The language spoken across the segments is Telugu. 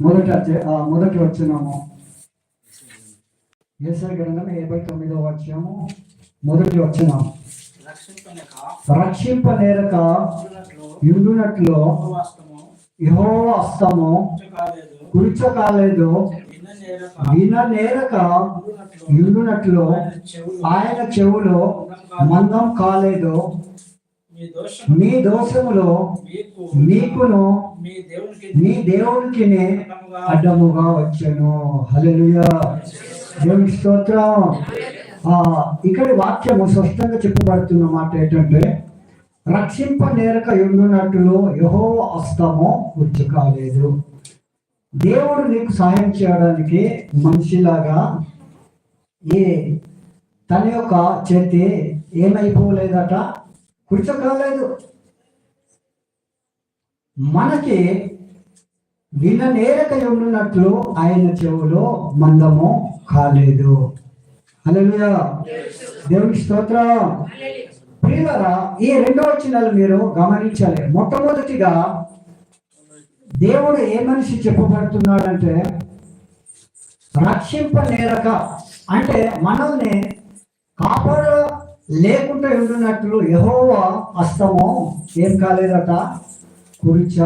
మొదట మొదటి వచ్చినాము ఏసై గ్రంథం యాభై తొమ్మిదో వచ్చాము మొదటి వచ్చినాము రక్షింప నేరక ఉన్నట్లు ఇండునట్లు ఉపవాసము యహో అస్తము. కాలేదు విన నేరక ఉన్నట్లు ఇండునట్లు ఆయన ఆయన చెవులో మందం కాలేదు. మీ దోషం మీ దోషములో మీకు మీకును మీ దేవునికి అడ్డముగా వచ్చాను. దేవునికి స్తోత్రం. ఇక్కడ వాక్యము స్పష్టంగా చెప్పబడుతున్న మాట ఏంటంటే రక్షింప నేరక ఉండునట్లు యహో అస్తము గుర్తు కాలేదు. దేవుడు నీకు సహాయం చేయడానికి మనిషిలాగా ఏ తన యొక్క చేతి ఏమైపోలేదట? కూర్చోకాలేదు మనకి విన నేరక ఉన్నట్లు ఆయన చెవులో మందము కాలేదు. అలా దేవునికి స్తోత్రం. ప్రియులరా ఈ రెండో వచనాలు మీరు గమనించాలి. మొట్టమొదటిగా దేవుడు ఏ మనిషి చెప్పబడుతున్నాడంటే రక్షింప నేరక. అంటే మనల్ని కాపాడ లేకుండా ఉండునట్లు యహోవా హస్తము ఏం కాలేదట? కురిచ?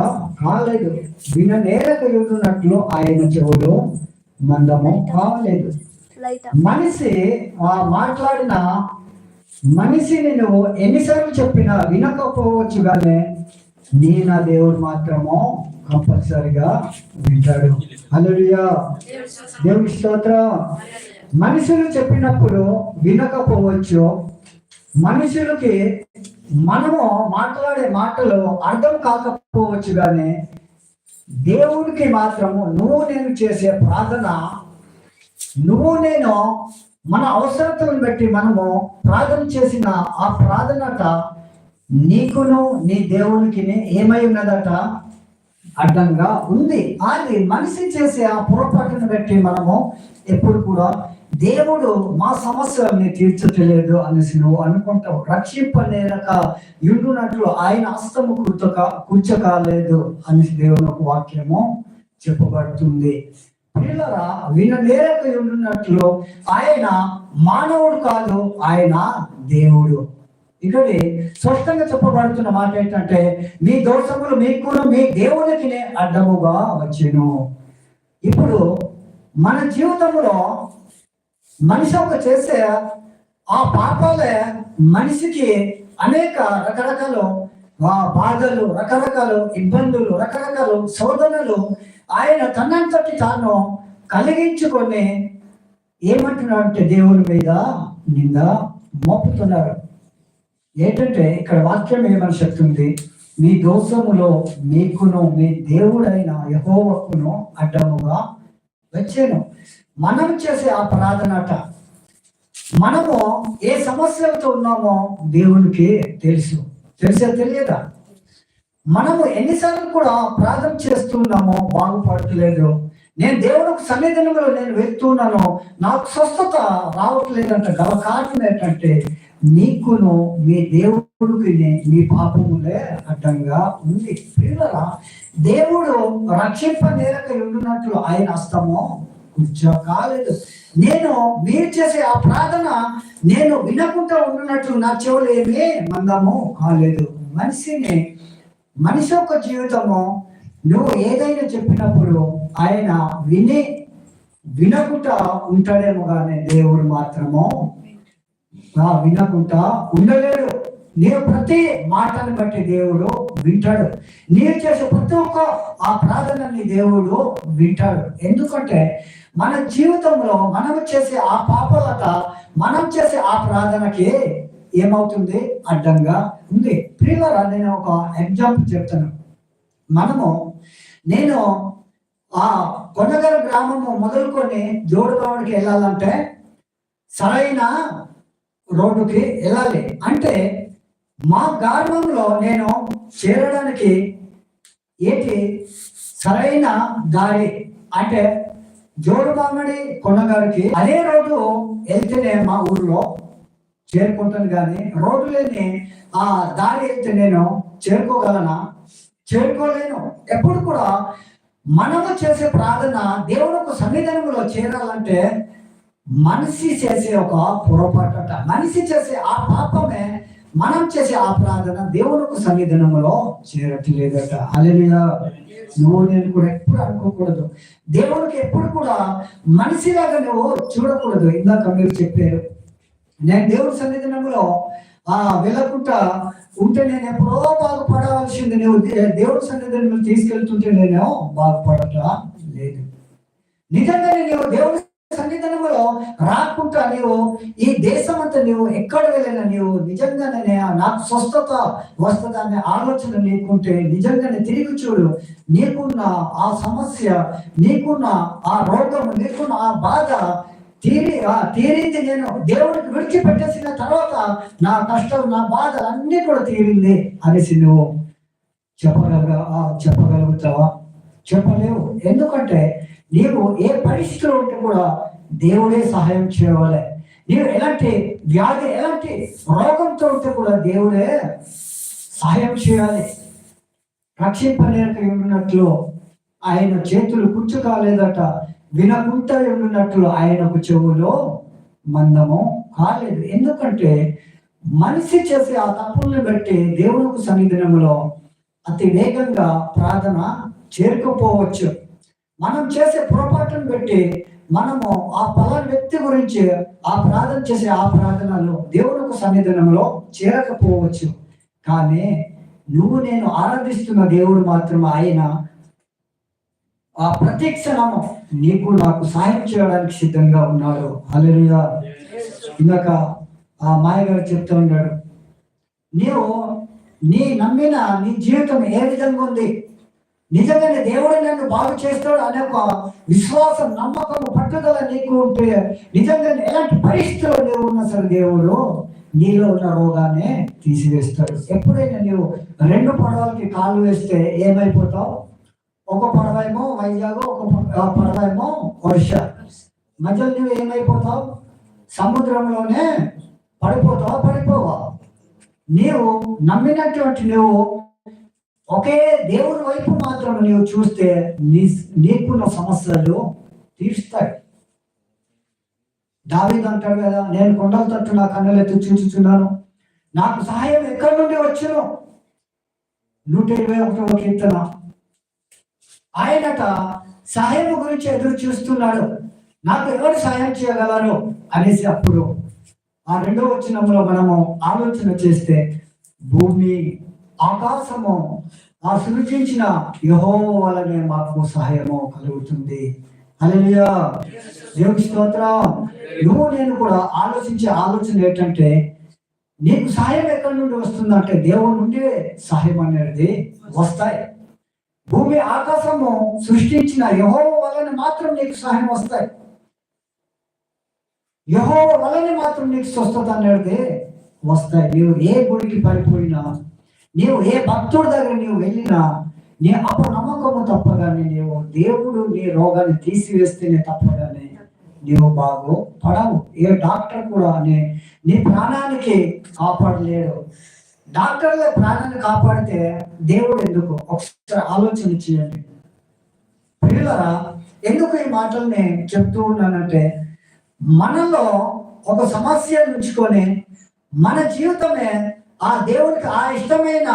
కాలేదు. విన నేరక ఉండునట్లు ఆయన చెవులు మందము కాలేదు మనిషి ఆ మాట్లాడిన మనిషిని నువ్వు ఎన్నిసార్లు చెప్పినా వినకపోవచ్చు కానీ నీ నా దేవుడు మాత్రము కంపల్సరిగా వింటాడు. హల్లెలూయా. దేవుని స్తోత్రం. మనుషులు చెప్పినప్పుడు వినకపోవచ్చు. మనుషులకి మనము మాట్లాడే మాటలు అర్థం కాకపోవచ్చు కానీ దేవుడికి మాత్రము నువ్వు నేను చేసే ప్రార్థన నువ్వు నేను మన అవసరతలను బట్టి మనము ప్రార్థన చేసిన ఆ ప్రార్థనట నీకును నీ దేవునికి ఏమై ఉన్నదట? అడ్డంగా ఉంది. అది మనిషి చేసే ఆ పొరపాటును బట్టి మనము ఎప్పుడు కూడా దేవుడు మా సమస్యల్ని తీర్చట్లేదు అనేసి నువ్వు అనుకుంటావు. రక్షింపలేక ఉండునట్లు ఆయన హస్తము కూర్చక కూర్చకాలేదు అనేసి దేవుని ఒక వాక్యము చెప్పబడుతుంది. పిల్లరా వినలేక ఉండున్నట్లు ఆయన మానవుడు కాదు ఆయన దేవుడు. ఇక్కడ స్పష్టంగా చెప్పబడుతున్న మాట ఏంటంటే మీ దోషములు మీకు మీ దేవునికి అడ్డముగా వచ్చాను. ఇప్పుడు మన జీవితంలో మనిషి ఒక చేసే ఆ పాపాలే మనిషికి అనేక రకరకాల ఆ బాధలు రకరకాల ఇబ్బందులు రకరకాల శోధనలు ఆయన తనంతటి తాను కలిగించుకొని ఏమంటున్నాడు అంటే దేవుని మీద నింద మోపుతున్నారు. ఏంటంటే ఇక్కడ వాక్యం ఏమని చెప్తుంది? మీ దోషములో మీకును మీ దేవుడైన యహోవకును అడ్డముగా వచ్చాను. మనం చేసే ఆ ప్రార్థనట మనము ఏ సమస్యలతో ఉన్నామో దేవునికి తెలుసు. తెలిసే తెలియదా? మనము ఎన్నిసార్లు కూడా ప్రార్థన చేస్తున్నామో బాగుపడతలేదు. నేను దేవునికి సన్నిధానంలో నేను వెళ్తున్నాను. నాకు స్వస్థత రావట్లేదంట. గల కారణం ఏంటంటే నీకును మీ దేవుడికి మీ పాపములే అడ్డంగా ఉంది. పిల్లల దేవుడు రక్షింప నేరక ఉండినట్లు ఆయన అస్తమో కూర్చో కాలేదు నేను మీరు చేసే ఆ ప్రార్థన నేను వినకుండా ఉండినట్లు నా చెవులు ఏమీ మందము కాలేదు. మనిషిని మనిషి యొక్క జీవితము నువ్వు ఏదైనా చెప్పినప్పుడు ఆయన విని వినకుండా ఉంటాడేమో కానీ దేవుడు మాత్రము. ఆ వినకుండా ఉండలేడు. నేను ప్రతి మాటను బట్టి దేవుడు వింటాడు. నీవు చేసే ప్రతి ఒక్క ఆ ప్రార్థనని దేవుడు వింటాడు. ఎందుకంటే మన జీవితంలో మనం చేసే ఆ పాపలత మనం చేసే ఆ ప్రార్థనకి ఏమవుతుంది? అడ్డంగా ఉంది. ప్రియులరా నేను ఒక ఎగ్జాంపుల్ చెప్తాను. మనము నేను ఆ కొండగర గ్రామము మొదలుకొని జోడుకోవడానికి వెళ్ళాలంటే సరైన రోడ్డుకి వెళ్ళాలి. అంటే మా గ్రామంలో నేను చేరడానికి ఏంటి సరైన దారి అంటే జోడుబామడి కొండగారికి అదే రోడ్డు వెళ్తేనే మా ఊర్లో చేరుకుంటాను కానీ రోడ్డు లేని ఆ దారి వెళ్తే నేను చేరుకోగలనా? చేరుకోలేను. ఎప్పుడు కూడా మనము చేసే ప్రార్థన దేవునికి సన్నిధానంలో చేరాలంటే మనిషి చేసే ఒక పొరపాటట. మనిషి చేసే ఆ పాపమే మనం చేసే ఆ ప్రార్థన దేవునికి సన్నిధానంలో చేరట్లేదట. అలెలుయా నువ్వు నేను కూడా ఎప్పుడు అనుకోకూడదు. దేవునికి ఎప్పుడు కూడా మనిషిలాగా నువ్వు చూడకూడదు. ఇందాక మీరు చెప్పారు నేను దేవుడి సన్నిధానంలో ఆ వెళ్ళకుండా ఉంటే నేను ఎప్పుడో బాగుపడవలసింది. నువ్వు దే- దేవుడి నువ్వు తీసుకెళ్తుంటే నేను బాగుపడట లేదు. నిజంగానే నీవు దేవుడి సన్నిధానంలో రాకుండా నీవు ఈ దేశం అంతా నీవు ఎక్కడ వెళ్ళినా నీవు నిజంగానే నాకు స్వస్థత వస్తుందనే ఆలోచన నీకుంటే నిజంగానే తిరిగి చూడు. నీకున్న ఆ సమస్య నీకున్న ఆ రోగం నీకున్న ఆ బాధ తీరి తీరింది నేను దేవుడికి విడిచిపెట్టేసిన తర్వాత నా కష్టం నా బాధ అన్ని కూడా తీరింది అనేసి నువ్వు చెప్పగలగా చెప్పగలుగుతావా? చెప్పలేవు. ఎందుకంటే నీవు ఏ పరిస్థితిలో ఉంటే కూడా దేవుడే సహాయం చేయవాలి. నీవు ఎలాంటి వ్యాధి ఎలాంటి రోగంతో ఉంటే కూడా దేవుడే సహాయం చేయాలి. రక్షింపలేక ఉన్నట్లు ఆయన చేతులు కుచ్చు కాలేదట వినకుంటా ఉన్నట్లు ఆయనకు చెవులో మందము కాలేదు. ఎందుకంటే మనిషి చేసే ఆ తప్పుల్ని బట్టి దేవునికి సన్నిధానంలో అతి వేగంగా ప్రార్థన చేరుకుపోవచ్చు. మనం చేసే పొరపాటును బట్టి మనము ఆ పలాని వ్యక్తి గురించి ఆ ప్రార్థన చేసే ఆ ప్రార్థనలు దేవునికి సన్నిధానంలో చేరకపోవచ్చు. కానీ నువ్వు నేను ఆరాధిస్తున్న దేవుడు మాత్రం ఆయన ఆ ప్రతి క్షణము నీకు నాకు సాయం చేయడానికి సిద్ధంగా ఉన్నాడు. హల్లెలూయా. ఇందాక ఆ మాయగారు చెప్తూ ఉన్నాడు. నీవు నీ నమ్మిన నీ జీవితం ఏ విధంగా ఉంది? నిజంగానే దేవుడు నన్ను బాగు చేస్తాడు అనే ఒక విశ్వాసం నమ్మకం పట్టుదల నీకు ఉంటే నిజంగానే ఎలాంటి పరిస్థితుల్లో నీవు ఉన్నా సరే దేవుడు నీలో ఉన్న రోగాన్ని తీసివేస్తాడు. ఎప్పుడైనా నీవు రెండు పడవలకి కాళ్ళు వేస్తే ఏమైపోతావు? ఒక పడవ ఏమో వైజాగ్ ఒక పడవ ఏమో వర్ష మధ్యలో నువ్వు ఏమైపోతావు? సముద్రంలోనే పడిపోతావా? పడిపోవా? నీవు నమ్మినటువంటి నువ్వు ఒకే దేవుని వైపు మాత్రం నీవు చూస్తే నీ నీకున్న సమస్యలు తీరుస్తాయి. దావీదు అంటాడు కదా నేను కొండల తట్టు నా కన్నులెత్తి చూచుచున్నాను. నాకు సహాయం ఎక్కడి నుండి వచ్చును? నూట ఇరవై ఒకటవ కీర్తన. ఆయనట సహాయం గురించి ఎదురు చూస్తున్నాడు. నాకు ఎవరు సహాయం చేయగలరు అనేసి అప్పుడు ఆ రెండో వచనంలో మనము ఆలోచన చేస్తే భూమి ఆకాశము ఆ సృజించిన యహో వలనే మాకు సహాయము కలుగుతుంది. అలలియా దేవుడి స్తోత్రం. నువ్వు నేను కూడా ఆలోచించే ఆలోచన ఏంటంటే నీకు సహాయం ఎక్కడి నుండి వస్తుందంటే దేవుడి నుండి సహాయం అనేది వస్తాయి. భూమి ఆకాశము సృష్టించిన యహో వలన మాత్రం నీకు సహాయం వస్తాయి. యహో వలన మాత్రం నీకు స్వస్థత అనేది వస్తాయి. నీవు ఏ గుడికి పడిపోయినా నీవు ఏ భక్తుడి దగ్గర నీవు వెళ్ళినా నీ అపనమ్మకము తప్పగానే నీవు దేవుడు నీ రోగాన్ని తీసివేస్తేనే తప్పగానే నీవు బాగు పడవు ఏ డాక్టర్ కూడా నీ నీ ప్రాణానికి కాపాడలేడు. డాక్టర్ల ప్రాణాన్ని కాపాడితే దేవుడు ఎందుకు? ఒకసారి ఆలోచన చేయండి. పిల్లరా ఎందుకు ఈ మాటల్ని చెప్తూ ఉన్నానంటే మనలో ఒక సమస్య ఉంచుకొని మన జీవితమే ఆ దేవుడికి ఆ ఇష్టమైన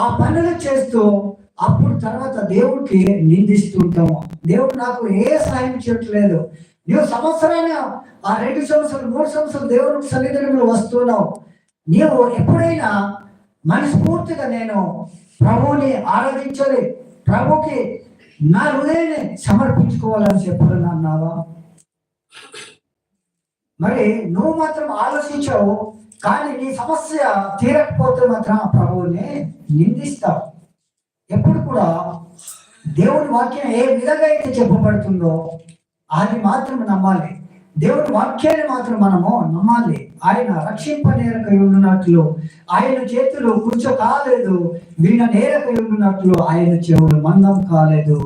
ఆ పనులు చేస్తూ అప్పుడు తర్వాత దేవుడికి నిందిస్తూ ఉంటాము. దేవుడు నాకు ఏ సాయం చేయట్లేదు. నీవు సంవత్సరాన్ని ఆ రెండు సంవత్సరాలు మూడు సంవత్సరాలు దేవుడికి సన్నిధిలో వస్తున్నావు. నీవు ఎప్పుడైనా మనస్ఫూర్తిగా నేను ప్రభువుని ఆరాధించాలి ప్రభుకి నా హృదయాన్ని సమర్పించుకోవాలని చెప్పాలని అన్నావా మరి నువ్వు మాత్రం ఆలోచించావు కానీ నీ సమస్య తీరకపోతే మాత్రం ఆ ప్రభువుని నిందిస్తావు. ఎప్పుడు కూడా దేవుని వాక్యం ఏ విధంగా అయితే చెప్పబడుతుందో అది మాత్రం నమ్మాలి. దేవుని వాక్యాన్ని మాత్రం మనము నమ్మాలి. ఆయన రక్షింప నేరకై ఉన్నట్లు ఆయన చేతులు కూర్చో కాలేదు విన్న నేరకై ఉన్నట్లు ఆయన చెవులు మందం కాలేదు.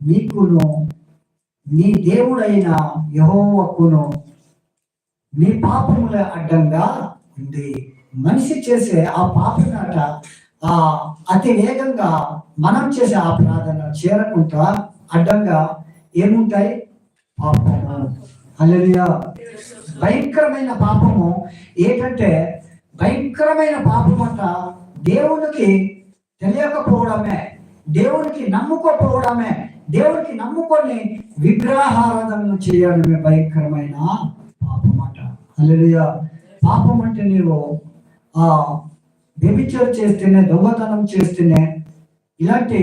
మీకును మీ దేవుడైన యహోవకును మీ పాపముల అడ్డంగా ఉంది మనిషి చేసే ఆ పాపనాట ఆ అతి వేగంగా మనం చేసే ఆ ప్రార్థన చేరకుండా అడ్డంగా ఏముంటాయి? పాపం. అల్లెలుయా. భయంకరమైన పాపము ఏంటంటే భయంకరమైన పాపం అంట దేవునికి తెలియకపోవడమే దేవునికి నమ్ముకోపోవడమే దేవునికి నమ్ముకొని విగ్రహారాధనలు చేయడమే భయంకరమైన పాపం అంట అల్లెలుయా. పాపం అంటే నీవు ఆ వ్యభిచారం చేస్తేనే దొంగతనం చేస్తేనే ఇలాంటి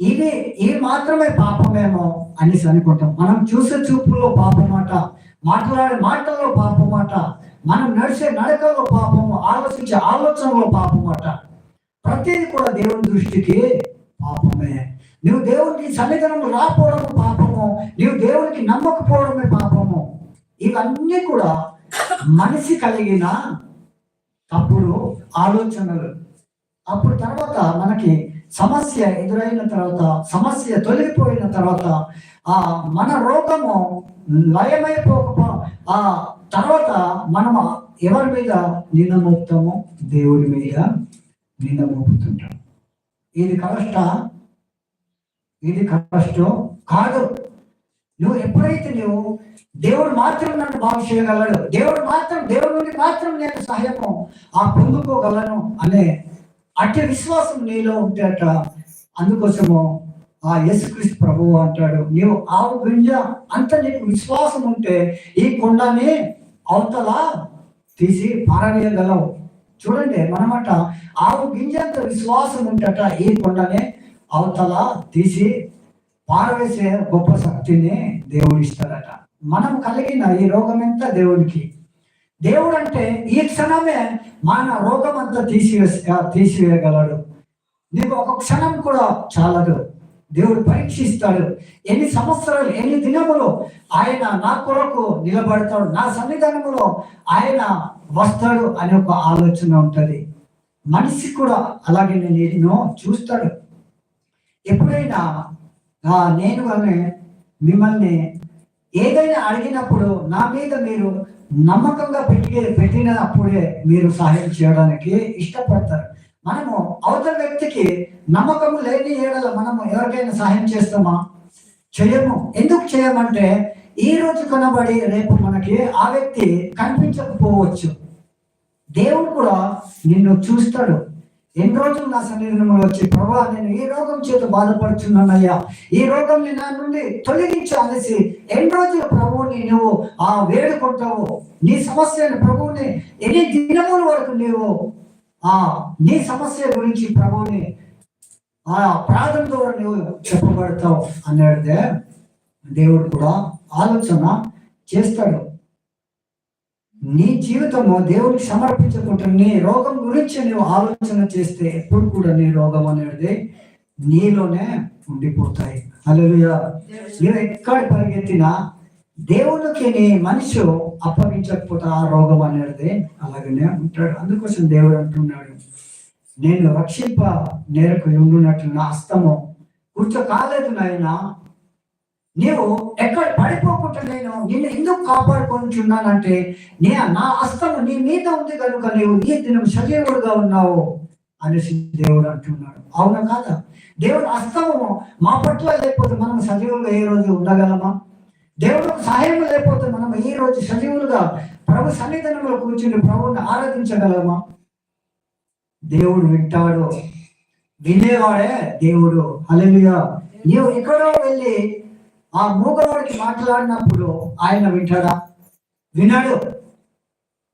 ఇది ఇది మాత్రమే పాపమేమో అనేసి అనుకుంటాం. మనం చూసే చూపుల్లో పాపమాట మాట్లాడే మాటల్లో పాపమాట మనం నడిచే నడకల్లో పాపము ఆలోచించే ఆలోచనలో పాపమాట. ప్రతిదీ కూడా దేవుని దృష్టికి పాపమే. నువ్వు దేవునికి సన్నిధానం రాపోవడం పాపము నువ్వు దేవునికి నమ్మకపోవడమే పాపము. ఇవన్నీ కూడా మనిషి కలిగిన తప్పుడు ఆలోచనలు. అప్పుడు తర్వాత మనకి సమస్య ఎదురైన తర్వాత సమస్య తొలగిపోయిన తర్వాత ఆ మన రోగము లయమైపోకపో ఆ తర్వాత మనం ఎవరి మీద నిన్న మోపుతామో దేవుడి మీద నింద మోపుతుంటాం ఇది కష్ట. ఇది కష్టం కాదు. నువ్వు ఎప్పుడైతే నువ్వు దేవుడు మాత్రం నన్ను బాగు చేయగలడు దేవుడు మాత్రం దేవుడి నుండి మాత్రం నేను సహాయము ఆ పొందుకోగలను అనే అట్టి విశ్వాసం నీలో ఉంటేట అందుకోసము ఆ యేసుక్రీస్తు ప్రభువు అంటాడు నీవు ఆవు గింజ అంత నీకు విశ్వాసం ఉంటే ఈ కొండని అవతల తీసి పారవేయగలవు. చూడండి మనమాట ఆవు గింజ అంత విశ్వాసం ఉంటట ఈ కొండని అవతల తీసి పారవేసే గొప్ప శక్తిని దేవుడు ఇస్తాడట. మనం కలిగిన ఈ రోగం ఎంత దేవుడికి దేవుడు అంటే ఈ క్షణమే మన రోగం అంతా తీసివేసి తీసివేయగలడు. నీకు ఒక క్షణం కూడా చాలదు. దేవుడు పరీక్షిస్తాడు. ఎన్ని సంవత్సరాలు ఎన్ని దినములు ఆయన నా కొరకు నిలబడతాడు నా సన్నిధానములో ఆయన వస్తాడు అనే ఒక ఆలోచన ఉంటుంది. మనిషి కూడా అలాగే నేను చూస్తాడు. ఎప్పుడైనా నేను మిమ్మల్ని ఏదైనా అడిగినప్పుడు నా మీద మీరు నమ్మకంగా పెట్టి పెట్టినప్పుడే మీరు సహాయం చేయడానికి ఇష్టపడతారు. మనము అవతల వ్యక్తికి నమ్మకం లేని ఏడల మనము ఎవరికైనా సహాయం చేస్తామా? చేయము. ఎందుకు చేయమంటే ఈ రోజు కనబడి రేపు మనకి ఆ వ్యక్తి కనిపించకపోవచ్చు. దేవుడు కూడా నిన్ను చూస్తాడు. ఎన్ని రోజులు నా సన్నిధిలో వచ్చి ప్రభా నేను ఈ రోగం చేత బాధపడుతున్నానయ్యా ఈ రోగం నా నుండి తొలగించు అనేసి ఎన్ని రోజులు ప్రభువుని నువ్వు ఆ వేడుకుంటావు నీ సమస్యను ప్రభువుని ఎన్ని దినముల వరకు నీవు ఆ నీ సమస్య గురించి ప్రభువుని ఆ ప్రార్థన ద్వారా నువ్వు చెప్పబడతావు అన్నాడే దేవుడు కూడా ఆలోచన చేస్తాడు. నీ జీవితము దేవునికి సమర్పించుకుంటే నీ రోగం గురించి నువ్వు ఆలోచన చేస్తే ఎప్పుడు కూడా నీ రోగం అనేది నీలోనే ఉండిపోతాయి. అలలుయా నువ్వు ఎక్కడ పరిగెత్తినా దేవునికి నీ మనిషి అప్పగించకపోతే ఆ రోగం అనేది అలాగనే ఉంటాడు. అందుకోసం దేవుడు అంటున్నాడు నేను రక్షింప నేరకు ఉండునట్లు నా హస్తము కూర్చో కాలేదు నాయనా. నీవు ఎక్కడ పడిపోకుండా నేను నిన్ను ఎందుకు కాపాడుకుంటున్నానంటే నే నా హస్తము నీ మీద ఉంది కనుక నీవు ఈ దినం సజీవుడుగా ఉన్నావు అనేసి దేవుడు అంటున్నాడు. అవునా కాదా? దేవుడు హస్తము మా పట్ల లేకపోతే మనం సజీవులుగా ఏ రోజు ఉండగలమా? దేవుడు సహాయం లేకపోతే మనం ఈ రోజు సజీవులుగా ప్రభు సన్నిధానంలో కూర్చుని ప్రభుని ఆరాధించగలమా? దేవుడు వింటాడు. వినేవాడే దేవుడు. అలెలుగా నీవు ఎక్కడో వెళ్ళి ఆ మూగవాడికి మాట్లాడినప్పుడు ఆయన వింటాడా? వినడు.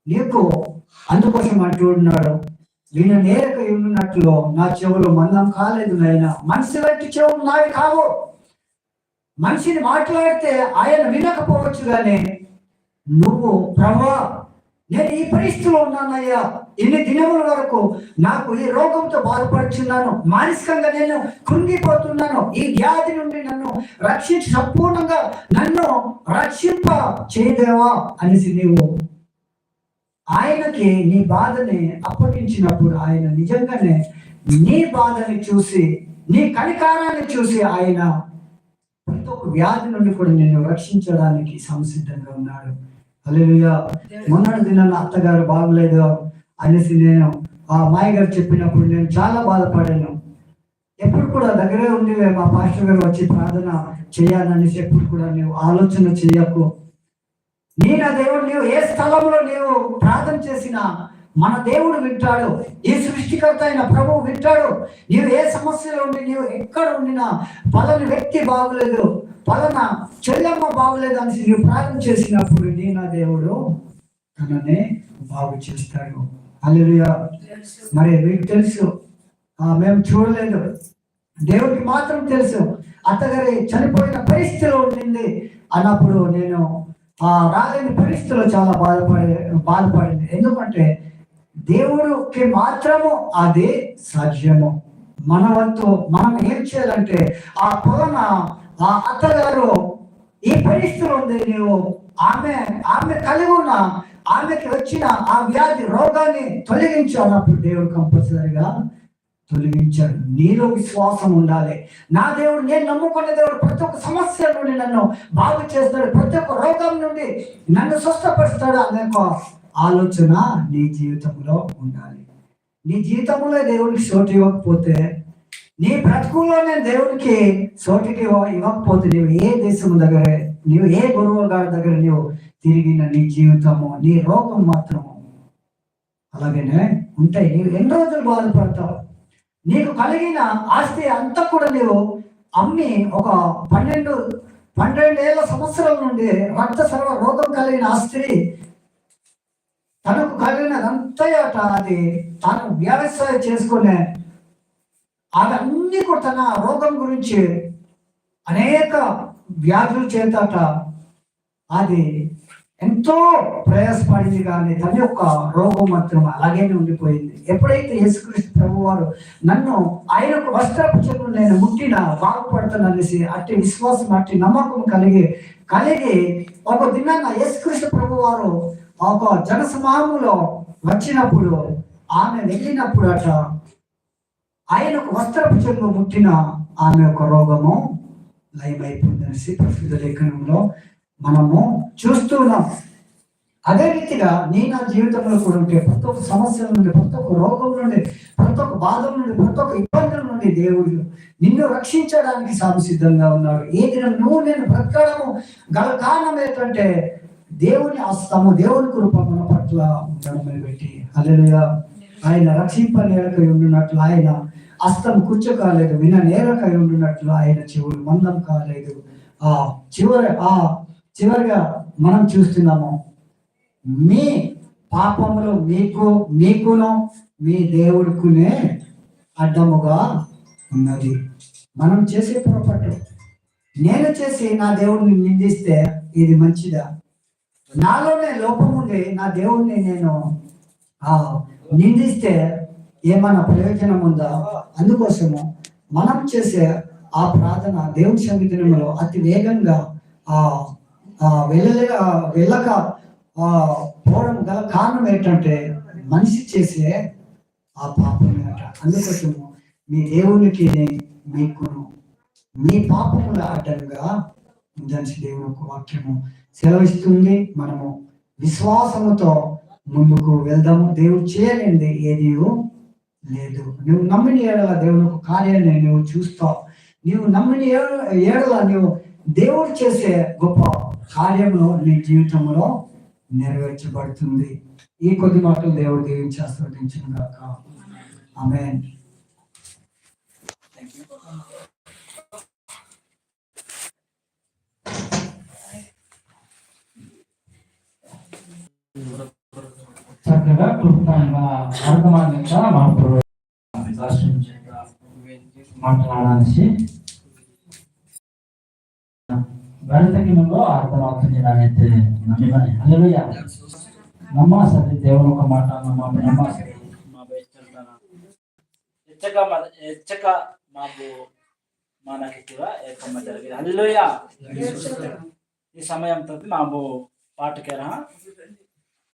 నీకు అందుకోసం అంటున్నాడు విన నేరక ఉన్నట్లు నా చెవులు మందం కాలేదు నాయన. మనిషి వంటి చెవులు నావి కావు. మనిషిని మాట్లాడితే ఆయన వినకపోవచ్చు కానీ నువ్వు ప్రభా నేను ఈ పరిస్థితిలో ఉన్నానయ్యా. ఇన్ని దినముల వరకు నాకు ఈ రోగంతో బాధపడుచున్నాను మానసికంగా నేను కృంగిపోతున్నాను. ఈ వ్యాధి నుండి నన్ను రక్షించి సంపూర్ణంగా నన్ను రక్షింప చేయదేవా అనేసి నీవు ఆయనకి నీ బాధని అప్పగించినప్పుడు ఆయన నిజంగానే నీ బాధని చూసి నీ కనికారాన్ని చూసి ఆయన ప్రతి ఒక్క వ్యాధి నుండి కూడా నేను రక్షించడానికి సంసిద్ధంగా ఉన్నాడు. అలెలుగా మొన్నటి దినాన అత్తగారు బాగలేదు. అనేసి నేను ఆ మాయ గారు చెప్పినప్పుడు నేను చాలా బాధపడాను. ఎప్పుడు కూడా దగ్గరే ఉండి మా పాస్టర్ గారు వచ్చి ప్రార్థన చేయాలనేసి ఎప్పుడు కూడా నువ్వు ఆలోచన చేయకు. నేను ఆ దేవుడు నీవు ఏ స్థలంలో నీవు ప్రార్థన చేసినా మన దేవుడు వింటాడు. ఈ సృష్టికర్త అయిన ప్రభువు వింటాడు. నీవు ఏ సమస్యలో ఉండి నీవు ఎక్కడ ఉండినా పలాని వ్యక్తి బాగులేదు పలానా చెల్లెమ్మ బాగులేదు అని నీవు ప్రార్థన చేసినప్పుడు నీ నా దేవుడు తననే బాగు చేస్తాడు అల్లెలుయా మరి మీకు తెలుసు. ఆ, మేము చూడలేదు. దేవుడికి మాత్రం తెలుసు. అత్తగారి చనిపోయిన పరిస్థితిలో ఉండింది. అన్నప్పుడు నేను ఆ రాలేని పరిస్థితిలో చాలా బాధపడి బాధపడింది. ఎందుకంటే దేవుడికి మాత్రము అది సాధ్యము. మన వంతు మనం ఏం చేయాలంటే ఆ పొలన ఆ అత్తగారు ఈ పరిస్థితిలో ఉంది నీవు ఆమె ఆమె కలిగి ఉన్న ఆమెకి వచ్చిన ఆ వ్యాధి రోగాన్ని తొలగించాలి అప్పుడు దేవుడు కంపల్సరిగా తొలగించాడు. నీలో విశ్వాసం ఉండాలి. నా దేవుడు నేను నమ్ముకున్న దేవుడు ప్రతి ఒక్క సమస్య నుండి నన్ను బాగు చేస్తాడు. ప్రతి ఒక్క రోగం నుండి నన్ను స్వస్థపరుస్తాడు అనే ఒక ఆలోచన నీ జీవితంలో ఉండాలి. నీ జీవితంలో దేవుడికి చోటు ఇవ్వకపోతే నీ బ్రతుకులో దేవుడికి చోటుకి ఇవ్వ- ఇవ్వకపోతే నువ్వు ఏ దేశం దగ్గర నువ్వు ఏ గురువు గారి దగ్గర నువ్వు తిరిగిన నీ జీవితము నీ రోగం మాత్రము. అలాగనే ఉంటాయి. నీవు ఎన్ని రోజులు బాధపడతావు? నీకు కలిగిన ఆస్తి అంతా కూడా నీవు అమ్మి ఒక పన్నెండు పన్నెండేళ్ళ సంవత్సరాల నుండి రక్త సర్వ రోగం కలిగిన ఆస్తి తనకు కలిగినదంతయట అది తాను వ్యవసాయం చేసుకునే అవన్నీ కూడా తన రోగం గురించి అనేక వ్యాధుల చేతట అది ఎంతో ప్రయాసపడింది కానీ తన యొక్క రోగం మాత్రం అలాగే ఉండిపోయింది. ఎప్పుడైతే యేసుక్రీస్తు ప్రభు వారు నన్ను ఆయనకు వస్త్రపు చెట్లు నేను ముట్టిన బాగుపడతాననేసి అట్టి విశ్వాసం అట్టి నమ్మకం కలిగి కలిగి ఒక దినాన్న యేసుక్రీస్తు ప్రభు వారు ఒక జన సమాజంలో వచ్చినప్పుడు ఆమె వెళ్ళినప్పుడు అట ఆయనకు వస్త్రపు చెంగు ముట్టిన ఆమె యొక్క రోగము లయమైపోయిందనేసి ప్రసిద్ధ లేఖనంలో మనము చూస్తున్నాం అదే రీతిగా నీ నా జీవితంలో కూడా ఉంటే ప్రతి ఒక్క సమస్యల నుండి ప్రతి ఒక్క రోగం నుండి ప్రతి ఒక్క బాధ నుండి ప్రతి ఒక్క ఇబ్బందుల నుండి దేవుడు నిన్ను రక్షించడానికి సంసిద్ధంగా ఉన్నాడు. ఏ దినం నువ్వు నేను బ్రతకడము గల కారణం ఏంటంటే దేవుని అస్తము దేవుని కృప మన పట్ల ఉండడం పెట్టి అలెలుగా ఆయన రక్షింపనేరకై ఉండినట్లు ఆయన అస్తం కూర్చో కాలేదు విన నేరకై ఉండినట్లు ఆయన చెవులు మందం కాలేదు. ఆ చివరి ఆ చివరిగా మనం చూస్తున్నాము మీ పాపములు మీకు మీకును మీ దేవుడికునే అడ్డముగా ఉన్నది. మనం చేసే పొరపాటు. నేను చేసి నా దేవుడిని నిందిస్తే ఇది మంచిదా? నాలోనే లోపం ఉండి నా దేవుడిని నేను నిందిస్తే ఏమైనా ప్రయోజనం ఉందా? అందుకోసము మనం చేసే ఆ ప్రార్థన దేవుని సన్నిధిలో అతి వేగంగా ఆ వెళ్ళలే వెళ్ళక పోవడం గల కారణం ఏంటంటే మనిషి చేసే ఆ పాపమే అట అందుకోసము మీ దేవునికి మీకును మీ పాపముల అడ్డంగా ఉందని దేవుని ఒక వాక్యము సెలవిస్తుంది. మనము విశ్వాసముతో ముందుకు వెళ్దాము. దేవుడు చేయలేనిది ఏది లేదు. నువ్వు నమ్మిన ఏడల దేవుని ఒక కార్యాన్ని నువ్వు చూస్తావు. నీవు నమ్మిన ఏడ ఏడల నువ్వు దేవుడు చేసే గొప్ప కార్యములు నీ జీవితంలో నెరవేర్చబడుతుంది. ఈ కొద్ది మాటలు దేవుడు దీవించి ఆస్వాదించిన గాక. ఆమె చక్కగా క్లుప్తంగా అర్థమానంగా మా మాట్లాడాల్సి అర్థమవుతుంది నానైతే నమ్మిమని అల్లెలుయ్య నమ్మాసరి దేవుని ఒక మాట నమ్మ నమ్మాసరి మా బయట ಹೆಚ್ಚಕ ಮ- ಹೆಚ್ಚಕ మాకు మనకివ ఏకమ్మ జరిగింది అల్లుయ ఈ సమయంతో మాకు పాటకేరా